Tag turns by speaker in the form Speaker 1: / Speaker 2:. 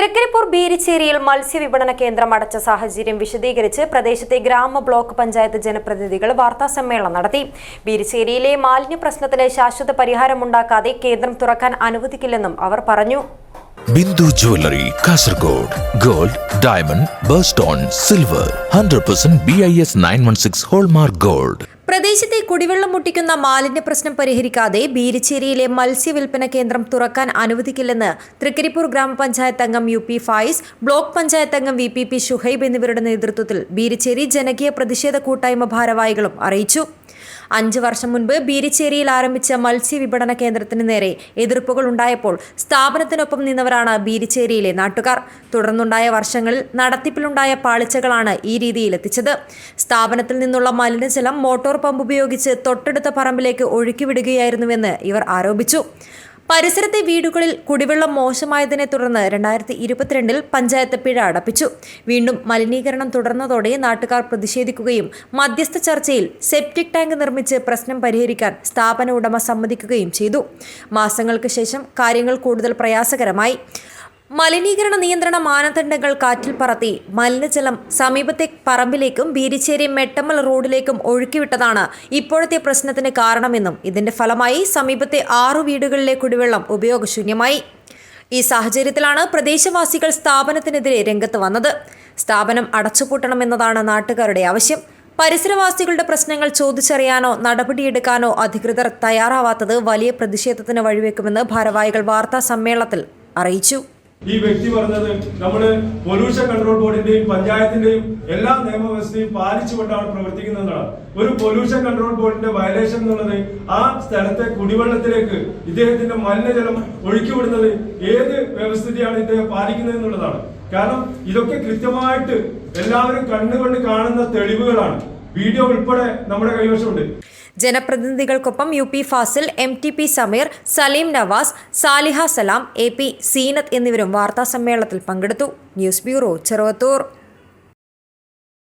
Speaker 1: തൃക്കരിപ്പൂർ ബീരിച്ചേരിയിൽ മത്സ്യവിപണന കേന്ദ്രം അടച്ച സാഹചര്യം വിശദീകരിച്ച് പ്രദേശത്തെ ഗ്രാമ ബ്ലോക്ക് പഞ്ചായത്ത് ജനപ്രതിനിധികൾ വാർത്താസമ്മേളനം നടത്തി. ബീരിച്ചേരിയിലെ മാലിന്യ പ്രശ്നത്തിന് ശാശ്വത പരിഹാരമുണ്ടാക്കാതെ കേന്ദ്രം തുറക്കാൻ അനുവദിക്കില്ലെന്നും അവർ പറഞ്ഞു.
Speaker 2: Bindu jewellery Kasaragod gold diamond birthstone silver hundred percent B I S nine one six hallmark gold.
Speaker 1: പ്രദേശത്തെ കുടിവെള്ളം മുട്ടിക്കുന്ന മാലിന്യ പ്രശ്നം പരിഹരിക്കാതെ ബീരിച്ചേരിയിലെ മത്സ്യവിൽപ്പന കേന്ദ്രം തുറക്കാൻ അനുവദിക്കില്ലെന്ന് തൃക്കരിപ്പൂർ ഗ്രാമപഞ്ചായത്ത് അംഗം U P Fayis block panchayat അംഗം വി പി പി ഷുഹൈബ് എന്നിവരുടെ നേതൃത്വത്തിൽ ബീരിച്ചേരി ജനകീയ പ്രതിഷേധ കൂട്ടായ്മ ഭാരവാഹികളും അറിയിച്ചു. അഞ്ച് വർഷം മുൻപ് ബീരിച്ചേരിയിൽ ആരംഭിച്ച മത്സ്യവിപണന കേന്ദ്രത്തിന് നേരെ എതിർപ്പുകൾ ഉണ്ടായപ്പോൾ സ്ഥാപനത്തിനൊപ്പം നിന്നവരാണ് ബീരിച്ചേരിയിലെ നാട്ടുകാർ. തുടർന്നുണ്ടായ വർഷങ്ങളിൽ നടത്തിപ്പിലുണ്ടായ പാളിച്ചകളാണ് ഈ രീതിയിലെത്തിച്ചത് സ്ഥാപനത്തിൽ നിന്നുള്ള മലിനജലം മോട്ടോർ പമ്പ് ഉപയോഗിച്ച് തൊട്ടടുത്ത പറമ്പിലേക്ക് ഒഴുക്കിവിടുകയായിരുന്നുവെന്ന് ഇവർ ആരോപിച്ചു. പരിസരത്തെ വീടുകളിൽ കുടിവെള്ളം മോശമായതിനെ തുടർന്ന് രണ്ടായിരത്തി ഇരുപത്തിരണ്ടിൽ പഞ്ചായത്ത് പിഴ അടപ്പിച്ചു. വീണ്ടും മലിനീകരണം തുടർന്നതോടെ നാട്ടുകാർ പ്രതിഷേധിക്കുകയും മധ്യസ്ഥ ചർച്ചയിൽ സെപ്റ്റിക് ടാങ്ക് നിർമ്മിച്ച് പ്രശ്നം പരിഹരിക്കാൻ സ്ഥാപന ഉടമ സമ്മതിക്കുകയും ചെയ്തു. മാസങ്ങൾക്ക് ശേഷം കാര്യങ്ങൾ കൂടുതൽ പ്രയാസകരമായി. മലിനീകരണ നിയന്ത്രണ മാനദണ്ഡങ്ങൾ കാറ്റിൽ പറത്തി മലിനജലം സമീപത്തെ പറമ്പിലേക്കും ബീരിച്ചേരി മെട്ടമ്മൽ റോഡിലേക്കും ഒഴുക്കിവിട്ടതാണ് ഇപ്പോഴത്തെ പ്രശ്നത്തിന് കാരണമെന്നും ഇതിന്റെ ഫലമായി സമീപത്തെ ആറു വീടുകളിലെ കുടിവെള്ളം ഉപയോഗശൂന്യമായി. ഈ സാഹചര്യത്തിലാണ് പ്രദേശവാസികൾ സ്ഥാപനത്തിനെതിരെ രംഗത്ത് വന്നത്. സ്ഥാപനം അടച്ചുപൂട്ടണമെന്നതാണ് നാട്ടുകാരുടെ ആവശ്യം. പരിസരവാസികളുടെ പ്രശ്നങ്ങൾ ചോദിച്ചറിയാനോ നടപടിയെടുക്കാനോ അധികൃതർ തയ്യാറാവാത്തത് വലിയ പ്രതിഷേധത്തിന് വഴിവെക്കുമെന്ന് ഭാരവാഹികൾ വാർത്താ സമ്മേളനത്തിൽ അറിയിച്ചു.
Speaker 3: ഈ വ്യക്തി പറഞ്ഞത് നമ്മൾ പൊല്യൂഷൻ കൺട്രോൾ ബോർഡിന്റെയും പഞ്ചായത്തിന്റെയും എല്ലാ നിയമവ്യവസ്ഥയും പാലിച്ചുകൊണ്ടാണ് പ്രവർത്തിക്കുന്നതാണ് ഒരു പൊല്യൂഷൻ കൺട്രോൾ ബോർഡിന്റെ വയലേഷൻ എന്നുള്ളത് ആ സ്ഥലത്തെ കുടിവെള്ളത്തിലേക്ക് ഇദ്ദേഹത്തിന്റെ മലിനജലം ഒഴുക്കിവിടുന്നത് ഏത് വ്യവസ്ഥിതിയാണ് ഇദ്ദേഹം പാലിക്കുന്നത് എന്നുള്ളതാണ്. കാരണം ഇതൊക്കെ കൃത്യമായിട്ട് എല്ലാവരും കണ്ണുകൊണ്ട് കാണുന്ന തെളിവുകളാണ്. വീഡിയോ ഉൾപ്പെടെ നമ്മുടെ കൈവശമുണ്ട്.
Speaker 1: ജനപ്രതിനിധികൾക്കൊപ്പം U P Fazil M T P Sameer Saleem Navas Saliha Salam A P Seenath എന്നിവരും വാർത്താ സമ്മേളനത്തിൽ പങ്കെടുത്തു. News bureau Cheruvathur.